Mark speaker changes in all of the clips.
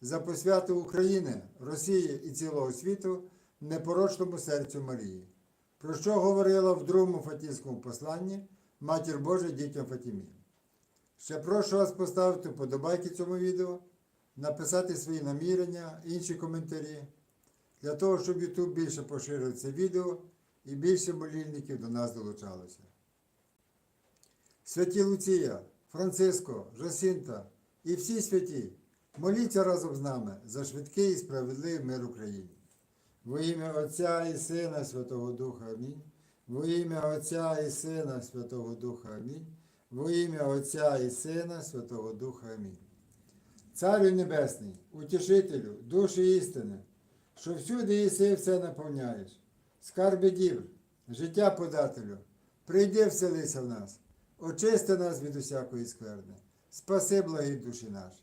Speaker 1: за посвяту України, Росії і цілого світу непорочному серцю Марії. Про що говорила в другому Фатівському посланні Матір Божа дітям Фатімі. Ще прошу вас поставити вподобайки цьому відео, написати свої намірення, інші коментарі, для того, щоб YouTube більше поширив це відео і більше молільників до нас долучалося. Святі Луція, Франциско, Жасінта і всі святі, моліться разом з нами за швидкий і справедливий мир Україні. Во ім'я Отця і Сина Святого Духа Амінь. Во ім'я Отця і Сина Святого Духа Амінь. Во ім'я Отця і Сина Святого Духа Амінь. Царю Небесний, утішителю, душі істини, що всюди єси все наповняєш, скарби дів, життя подателю, прийди вселися в нас, очисти нас від усякої скверни, спаси благі душі наші.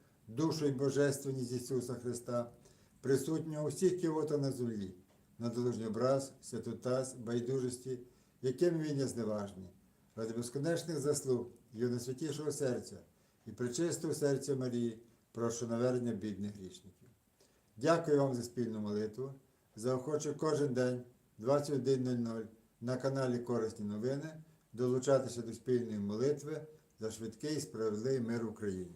Speaker 1: душу і божественність Ісуса Христа, присутнього у всіх кивота на землі, на долужній образ, святотаз, байдужості, яким він є зневажний, ради безконечних заслуг Його найсвятішого серця і причистого серця Марії, прошу навернення бідних грішників. Дякую вам за спільну молитву. Заохочу кожен день 21.00 на каналі Корисні новини долучатися до спільної молитви за швидкий і справедливий мир в Україні.